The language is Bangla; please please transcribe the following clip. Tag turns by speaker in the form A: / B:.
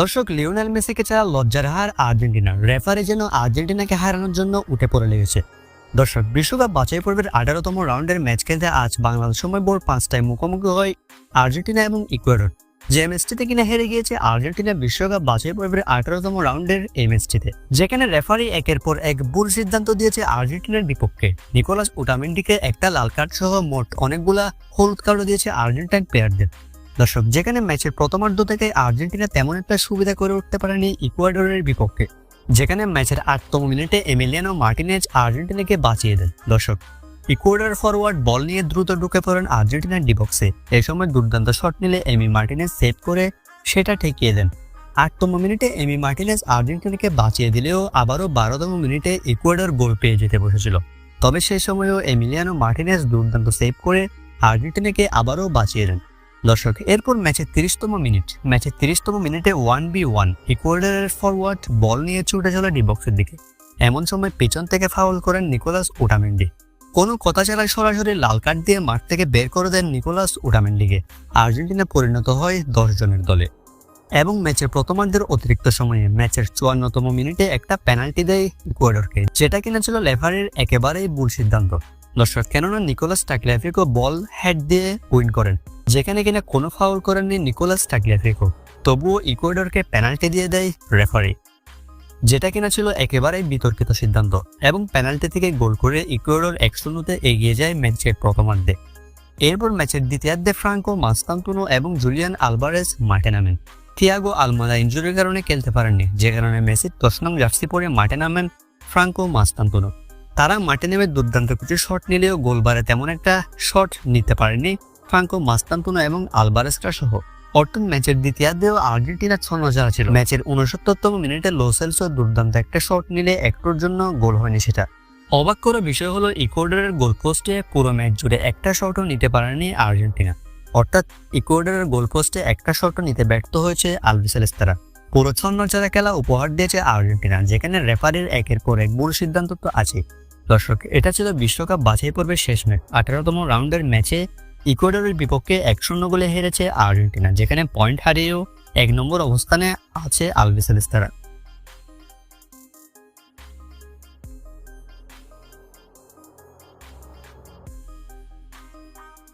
A: দর্শক, লিওনেল মেসিকে ছাড়া লজ্জার হার আর্জেন্টিনা রেফারি যেন আর্জেন্টিনাকে হারানোর জন্য উঠে পড়ে লেগেছে। দর্শক, বিশ্বকাপ বাছাই পর্বের আঠারোতম রাউন্ডের ম্যাচ খেলতে আজ বাংলাদেশ সময় ভোর পাঁচটায় মুখোমুখি হয় আর্জেন্টিনা এবং ইকুয়েডর। যে ম্যাচটিতে কিনা হেরে গিয়েছে, আর্জেন্টিনা বিশ্বকাপ বাছাই পর্বের আঠারোতম রাউন্ডের এই ম্যাচটিতে। যেখানে রেফারি একের পর এক ভুল সিদ্ধান্ত দিয়েছে আর্জেন্টিনার বিপক্ষে। নিকোলাস উটামেন্ডিকে একটা লাল কার্ড সহ মোট অনেকগুলা হলুদ কার্ডও দিয়েছে আর্জেন্টাইন প্লেয়ারদের। দর্শক, যেখানে ম্যাচের প্রথমার্ধ থেকে আর্জেন্টিনা তেমন একটা সুবিধা করে উঠতে পারেনি ইকুয়াডরের বিপক্ষে, যেখানে ম্যাচের আটতম মিনিটে এমিলিয়ানো মার্টিনেজ আর্জেন্টিনাকে বাঁচিয়ে দেন। দর্শক, ইকুয়েডর ফরওয়ার্ড বল নিয়ে দ্রুত ঢুকে পড়েন আর্জেন্টিনার ডিবক্সে। এই সময় দুর্দান্ত শট নিলে এমি মার্টিনেজ সেভ করে সেটা ঠেকিয়ে দেন। আটতম মিনিটে এমি মার্টিনেজ আর্জেন্টিনাকে বাঁচিয়ে দিলেও আবারও বারোতম মিনিটে ইকুয়েডর গোল পেয়ে যেতে বসেছিল। তবে সেই সময়ও এমিলিয়ানো মার্টিনেজ দুর্দান্ত সেভ করে আর্জেন্টিনাকে আবারও বাঁচিয়ে দেন। দর্শক, এরপর ম্যাচের তিরিশতম মিনিট। ম্যাচের তিরিশতম মিনিটে ওয়ান বি ওয়ান ইকুয়েডারের ফরওয়ার্ড বল নিয়ে ছুটে চলে ডিবক্সের দিকে। এমন সময় পেছন থেকে ফাউল করেন নিকোলাস উটামেন্ডি কোনো কথা ছাড়াই সরাসরি লাল কার্ড দিয়ে মাঠ থেকে বের করে দেন নিকোলাস উটামেন্ডিকে আর্জেন্টিনা পরিণত হয় দশ জনের দলে। এবং ম্যাচের প্রথমার্ধের অতিরিক্ত সময়ে ম্যাচের চুয়ান্নতম মিনিটে একটা পেনাল্টি দেয় ইকুয়েডরকে যেটা কিনা ছিল লেফারের একেবারেই ভুল সিদ্ধান্ত। দর্শক, কেননা নিকোলাস টাকলিয়াফিকো বল হেড দিয়ে উইন করেন। যেখানে কিনা কোনো ফাউল করেননি নিকোলাস টাকলিয়াফিকো তবুও ইকুয়েডরকে পেনাল্টি দিয়ে দেয় রেফারি যেটা কিনা ছিল একেবারেই বিতর্কিত সিদ্ধান্ত এবং পেনাল্টি থেকে গোল করে ইকুয়েডর এক এগিয়ে যায় ম্যাচের প্রথমার্ধে। এরপর ম্যাচের দ্বিতীয়ার্ধে ফ্রাঙ্কো, মাস্তান্তুনো এবং জুলিয়ান আলভারেজ মাঠে নামেন। থিয়াগো আলমাদা ইঞ্জুরির কারণে খেলতে পারেননি, যে কারণে মেসির নং জার্সি পরে মাঠে নামেন ফ্রাঙ্কো, মাস্তান্তুনো। তারা মাঠে নেমে দুর্দান্ত কিছু শট নিলেও গোলবারে তেমন একটা শট নিতে পারেনি ফ্রাঙ্কো, মাস্তান্তুনো এবং আলবারেস্টা সহ অর্থাৎ ম্যাচের দ্বিতীয়ার্ধেও আর্জেন্টিনা ছন্ন যারা ছিল। ম্যাচের উনসত্তরতম মিনিটে লোসেলসো দুর্দান্ত একটা শট নিলে একটুর জন্য গোল হয়নি সেটা। অবাক করা বিষয় হলো, ইকুয়েডরের গোলপোস্টে পুরো ম্যাচ জুড়ে একটা শটও নিতে পারেনি আর্জেন্টিনা। অর্থাৎ ইকুয়েডরের গোলপোস্টে একটা শটও নিতে ব্যর্থ হয়েছে আলবিসেলেস্তারা পুরো ছন্ন চারা খেলা উপহার দিয়েছে আর্জেন্টিনা, যেখানে রেফারির একের পর এক ভুল সিদ্ধান্ত তো আছে দর্শক, এটা ছিল বিশ্বকাপ বাছাই পর্বের শেষ ম্যাচ। আঠারোতম রাউন্ডের ম্যাচে ইকুয়েডরের বিপক্ষে এক শূন্য গোলে হেরেছে আর্জেন্টিনা, যেখানে পয়েন্ট হারিয়েও এক নম্বর অবস্থানে আছে আলবিসেলেস্তারা